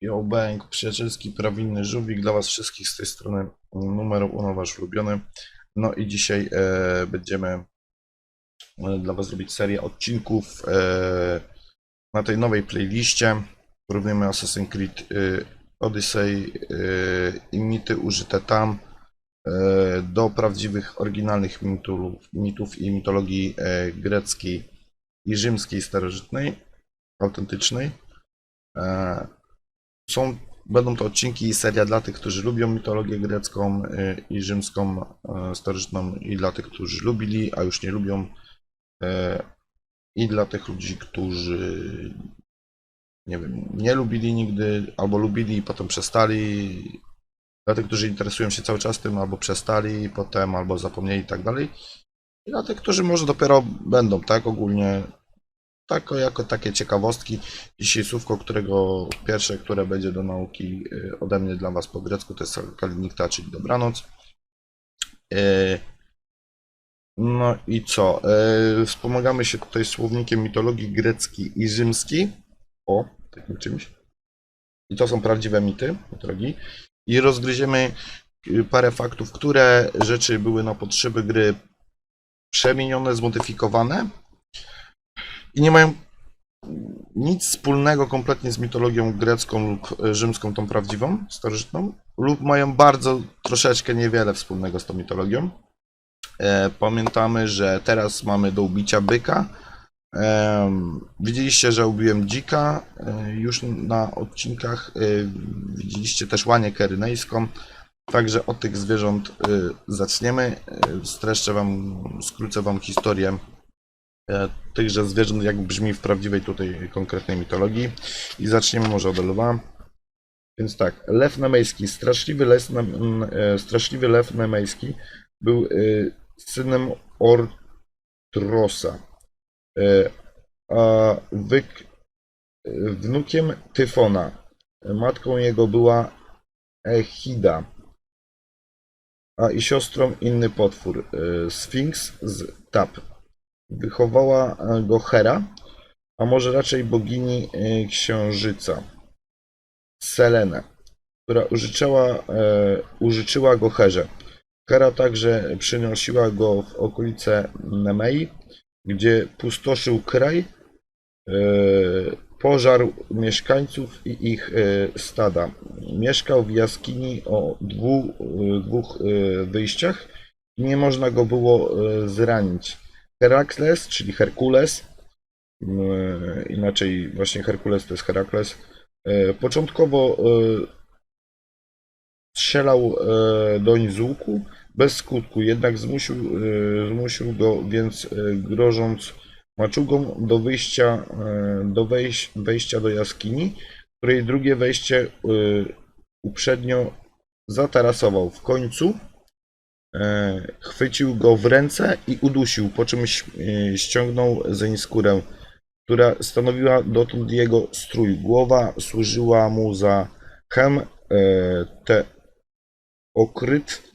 Yo, Bank, przyjacielski, prawinny żółwik dla Was wszystkich z tej strony numer uno Wasz ulubiony. No i dzisiaj e, będziemy e, dla Was robić serię odcinków e, na tej nowej playliście. Porównujemy Assassin's Creed e, Odyssey i mity użyte tam e, do prawdziwych, oryginalnych mitów, mitów i mitologii e, greckiej i rzymskiej starożytnej, autentycznej. E, są, będą to odcinki i seria dla tych, którzy lubią mitologię grecką y, i rzymską, y, starożytną i dla tych, którzy lubili, a już nie lubią y, i dla tych ludzi, którzy nie wiem, nie lubili nigdy, albo lubili i potem przestali, dla tych, którzy interesują się cały czas tym, albo przestali potem, albo zapomnieli i tak dalej i dla tych, którzy może dopiero będą, tak, ogólnie tak, jako takie ciekawostki. Dzisiaj słówko, którego pierwsze, które będzie do nauki y, ode mnie dla Was po grecku, to jest kalinikta, czyli dobranoc. Y, No i co? Y, Wspomagamy się tutaj słownikiem mitologii greckiej i rzymskiej. O, takim czymś. I to są prawdziwe mity mitologii. I rozgryziemy y, parę faktów, które rzeczy były na potrzeby gry przemienione, zmodyfikowane i nie mają nic wspólnego kompletnie z mitologią grecką lub e, rzymską, tą prawdziwą, starożytną, lub mają bardzo troszeczkę niewiele wspólnego z tą mitologią. E, pamiętamy, że teraz mamy do ubicia byka. Widzieliście, że ubiłem dzika e, już na odcinkach. E, widzieliście też łanię kerynejską. Także od tych zwierząt e, zaczniemy. Streszczę wam, skrócę wam historię tychże zwierząt, jak brzmi w prawdziwej tutaj konkretnej mitologii. I zaczniemy może od lwa. Więc tak, lew nemejski, straszliwy, les, nem- m, e, straszliwy lew nemejski był synem Ortrosa, a wyk, e, wnukiem Tyfona. Matką jego była Echida, a i siostrą inny potwór, e, Sfinks z Tap. Wychowała e, go Hera, a może raczej bogini e, księżyca, Selene, która użyczyła, e, użyczyła go Herze. Hera także przynosiła go w okolice Nemei, gdzie pustoszył kraj, e, pożarł mieszkańców i ich e, stada. Mieszkał w jaskini o e, dwóch e, wyjściach i nie można go było zranić. Herakles, czyli Herkules, inaczej właśnie Herkules to jest Herakles, początkowo strzelał doń z łuku bez skutku, jednak zmusił, e, zmusił go więc e, grożąc maczugą do wyjścia e, do wejś, wejścia do jaskini, której drugie wejście uprzednio zatarasował. W końcu chwycił go w ręce i udusił, po czym ściągnął zeń skórę, która stanowiła dotąd jego strój. Głowa służyła mu za hem, te okryt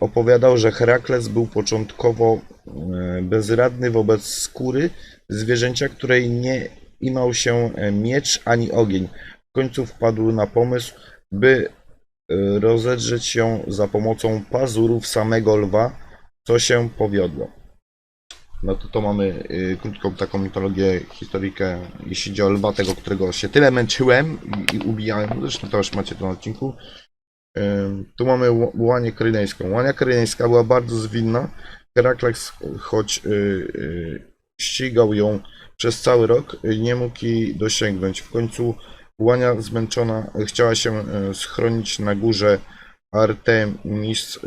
opowiadał, że Herakles był początkowo e, bezradny wobec skóry zwierzęcia, której nie imał się e, miecz ani ogień. W końcu wpadł na pomysł, by e, rozedrzeć ją za pomocą pazurów samego lwa, co się powiodło. No to to mamy krótką taką mitologię, historykę, jeśli chodzi o lwa, tego, którego się tyle męczyłem i, i ubijałem, zresztą to już macie to odcinku. Tu mamy łanię krynejską. Łania krynejska była bardzo zwinna. Herakles, choć y, y, ścigał ją przez cały rok, y, nie mógł jej dosięgnąć. W końcu łania zmęczona chciała się schronić na górze Artemis,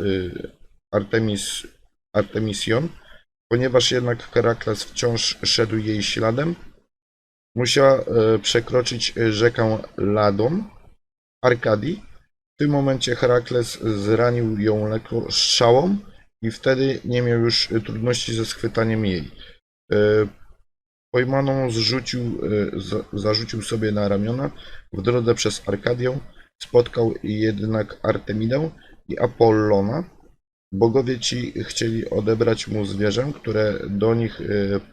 Artemis, Artemision. Ponieważ jednak Herakles wciąż szedł jej śladem, musiała przekroczyć rzekę Ladon, Arkadii. W tym momencie Herakles zranił ją lekko strzałą i wtedy nie miał już trudności ze schwytaniem jej. E, Pojmaną zrzucił, e, za- zarzucił sobie na ramiona w drodze przez Arkadię. spotkał jednak Artemidę i Apollona. Bogowie ci chcieli odebrać mu zwierzę, które do nich e,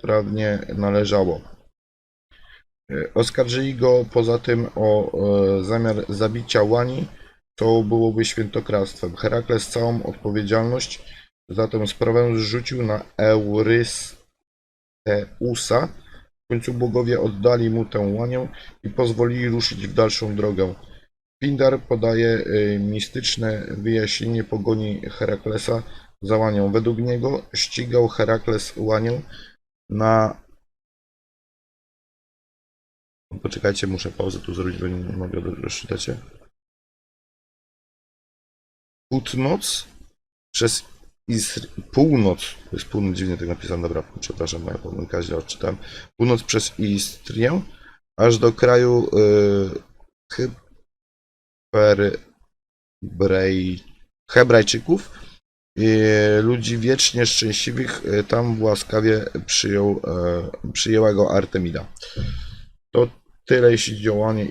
prawnie należało. Oskarżyli go poza tym o zamiar zabicia łani, co byłoby świętokradztwem. Herakles całą odpowiedzialność za tę sprawę zrzucił na Eurysteusa. W końcu bogowie oddali mu tę łanię i pozwolili ruszyć w dalszą drogę. Pindar podaje y, mistyczne wyjaśnienie pogoni Heraklesa za łanią. Według niego ścigał Herakles łanię na... Poczekajcie, muszę pauzę tu zrobić, bo nie mogę rozczytać. Północ przez Isr... Północ, to jest północ, dziwnie tak napisane, dobra, przepraszam, moja pomyłka, źle odczytałem. Północ przez Istrię, aż do kraju y, Hyper... Brej... Hebrajczyków. I ludzi wiecznie szczęśliwych y, tam łaskawie przyjął, y, przyjęła go Artemida. To tyle jeśli chodzi o łanie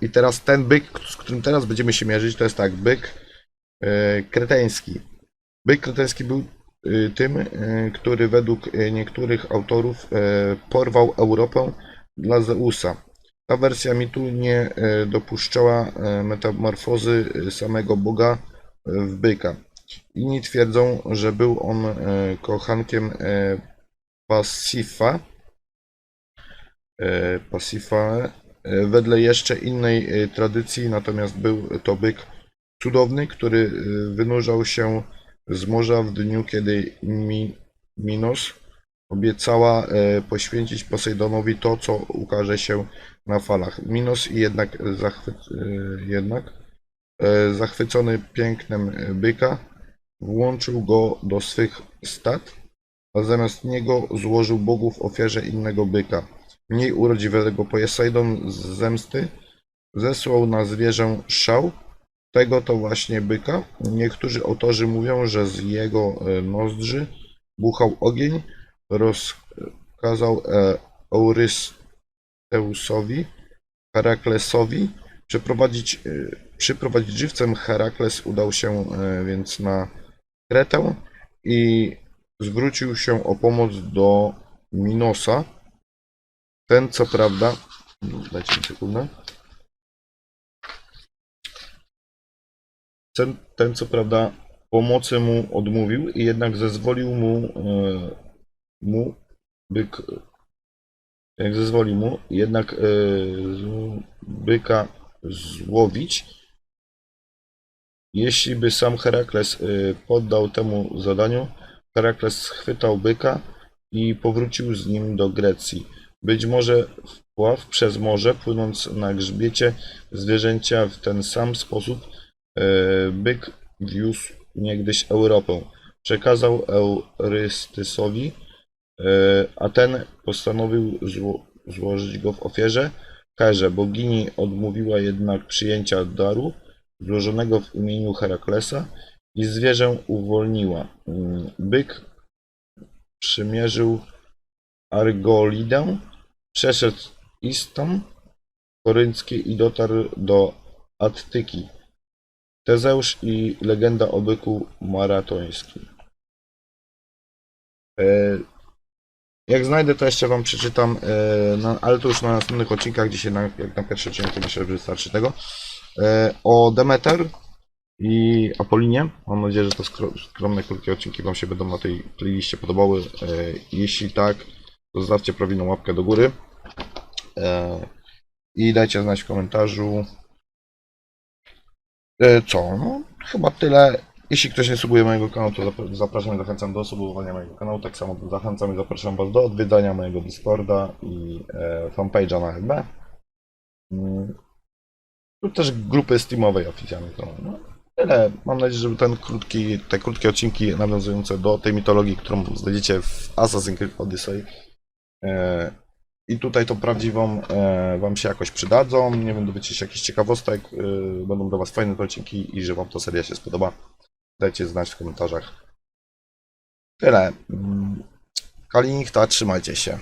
i teraz ten byk, z którym teraz będziemy się mierzyć, to jest tak, byk y, kreteński. Byk kreteński był y, tym, y, który według niektórych autorów porwał Europę dla Zeusa. Ta wersja mitu nie dopuszczała metamorfozy samego Boga w byka. Inni twierdzą, że był on kochankiem Pasifa. Pasifa. Wedle jeszcze innej tradycji, natomiast był to byk cudowny, który y, wynurzał się z morza w dniu, kiedy Mi, Minos obiecała e, poświęcić Posejdonowi to, co ukaże się na falach. Minos jednak, zachwy, e, jednak e, zachwycony pięknem byka, włączył go do swych stad, a zamiast niego złożył Bogu w ofierze innego byka. Mniej urodziwego Poseidon z zemsty zesłał na zwierzę szał, tego to właśnie byka. Niektórzy autorzy mówią, że z jego e, nozdrzy buchał ogień, rozkazał e, Eurysteusowi, Heraklesowi przeprowadzić, e, przyprowadzić żywcem. Herakles udał się więc na Kretę i zwrócił się o pomoc do Minosa. Ten co prawda, dajcie mi sekundę. Ten, ten co prawda pomocy mu odmówił i jednak zezwolił mu, e, mu byk, jak zezwolił mu jednak e, byka złowić, jeśli by sam Herakles e, poddał temu zadaniu, Herakles schwytał byka i powrócił z nim do Grecji. Być może wpław przez morze, płynąc na grzbiecie zwierzęcia w ten sam sposób, Byk wiózł niegdyś Europę. Przekazał Eurystysowi, e, a ten postanowił zło, złożyć go w ofierze. Herze, bogini odmówiła jednak przyjęcia daru złożonego w imieniu Heraklesa i zwierzę uwolniła. Mm, Byk przymierzył Argolidę, przeszedł Istam korynckie i dotarł do Attyki. Tezeusz i legenda o byku maratońskim. E, Jak znajdę, to jeszcze Wam przeczytam, e, ale to już na następnych odcinkach, dzisiaj na, jak na pierwszy odcinek, to myślę, że wystarczy tego. E, O Demeter i Apolinie. Mam nadzieję, że skro- skromne, krótkie odcinki Wam się będą na tej playliście podobały. Jeśli tak, to zostawcie prawilną łapkę do góry. I dajcie znać w komentarzu, Co? No, chyba tyle. Jeśli ktoś nie subuje mojego kanału, to zap- zapraszam i zachęcam do subowania mojego kanału. Tak samo zachęcam i zapraszam Was do odwiedzania mojego Discorda i e, fanpage'a na. Mm. lub też grupy Steamowej oficjalnej. To, no, tyle. Mam nadzieję, że ten krótki, te krótkie odcinki nawiązujące do tej mitologii, którą znajdziecie w Assassin's Creed Odyssey. I tutaj to prawdziwą e, Wam się jakoś przydadzą. Nie wiem, dowiecie się jakichś ciekawostek. E, będą dla Was fajne odcinki i że Wam ta seria się spodoba. Dajcie znać w komentarzach. Tyle. Mm, Kalinikta, trzymajcie się.